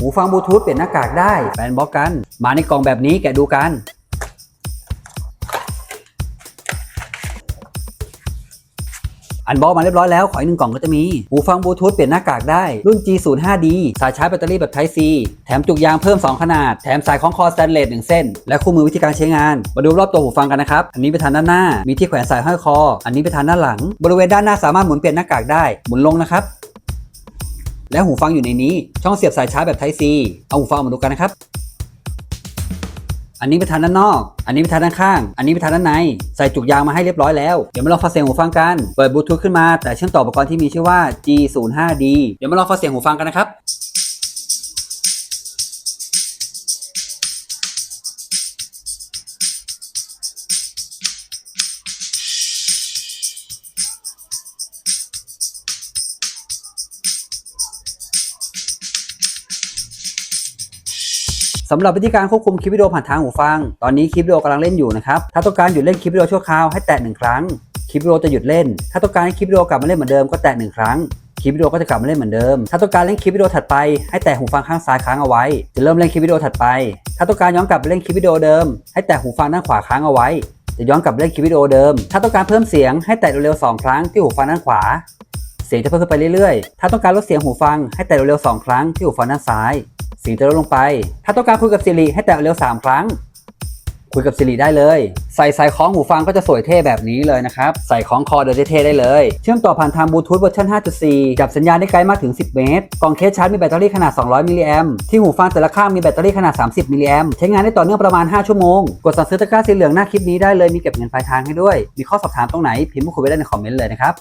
หูฟังบลูทูธเปลี่ยนหน้ากากได้แฟนบล็อกกัน มาในกล่องแบบนี้แกะดูกัน อันบล็อกมาเรียบร้อยแล้ว ขออีกหนึ่งกล่องก็จะมี หูฟังบลูทูธเปลี่ยนหน้ากากได้ รุ่น G05D สายชาร์จแบตเตอรี่แบบ Type C แถมจุกยางเพิ่ม 2 ขนาด แถมสายคล้องคอสแตนเลส1เส้น และคู่มือวิธีการใช้งาน มาดูรอบตัวหูฟังกันนะครับ อันนี้ไปทางด้านหน้า มีที่แขวนสายห้อยคอ อันนี้ไปทางด้านหลัง บริเวณด้านหน้าสามารถหมุนเปลี่ยนหน้ากากได้ หมุนลงนะครับ และหูฟังอยู่ในนี้ ช่องเสียบสายชาร์จแบบ Type C เอาหูฟังออกมาดูกันนะครับ อันนี้ไปทางด้านนอก อันนี้ไปทางด้านข้าง อันนี้ไปทางด้านใน ใส่จุกยางมาให้เรียบร้อยแล้ว เดี๋ยวมาลองฟังเสียงหูฟังกัน เปิดบลูทูธขึ้นมา แต่เชื่อมต่ออุปกรณ์ที่มีชื่อว่า G05D เดี๋ยวมาลองฟังเสียงหูฟังกันนะครับ สำหรับวิธีการควบคุมคลิปวิดีโอผ่านทางหูฟัง ตอนนี้คลิปวิดีโอกำลังเล่นอยู่นะครับ ถ้าต้องการหยุดเล่นคลิปวิดีโอชั่วคราวให้แตะหนึ่งครั้ง คลิปวิดีโอจะหยุดเล่น ถ้าต้องการให้คลิปวิดีโอกลับมาเล่นเหมือนเดิมก็แตะหนึ่งครั้ง คลิปวิดีโอก็จะกลับมาเล่นเหมือนเดิม ถ้าต้องการเล่นคลิปวิดีโอถัดไปให้แตะหูฟังข้างซ้ายค้างเอาไว้ จะเริ่มเล่นคลิปวิดีโอถัดไป ถ้าต้องการย้อนกลับไปเล่นคลิปวิดีโอเดิม ให้แตะหูฟังด้านขวาค้างเอาไว้ จะย้อนกลับเล่นคลิปวิดีโอเดิม ถ้าต้องการเพิ่มเสียงให้แตะเร็วๆสองครั้งที่หูฟังด้านขวาเสียงจะเพิ่มขึ้นไปเรื่อยๆ ถ้าต้องการลดเสียงหูฟังให้แตะเร็วๆสองครั้งที่หูฟังด้านซ้าย เสียงจะลดลงไป ถ้าต้องการคุยกับ Siri ให้แตะเร็วสามครั้ง คุยกับ Siri ได้เลย ใส่สายคล้องหูฟังก็จะสวยเท่แบบนี้เลยนะครับ ใส่คล้องคอเดินเท่ๆได้เลย เชื่อมต่อผ่านทางบลูทูธเวอร์ชัน5.4 จับสัญญาณได้ไกลมากถึง 10 เมตร กล่องเคสชาร์จมีแบตเตอรี่ขนาด 200 มิลลิแอมที่หูฟังแต่ละข้างมีแบตเตอรี่ขนาด 30 มิลลิแอมใช้งานได้ต่อเนื่องประมาณ 5 ชั่วโมง กดสั่งซื้อตะกร้าสีเหลืองหน้าคลิปนี้ได้เลย มีเก็บเงินปลายทางให้ด้วย มีข้อสอบถามตรงไหนพิมพ์มาคุยไว้ได้ในคอมเมนต์เลยนะครับ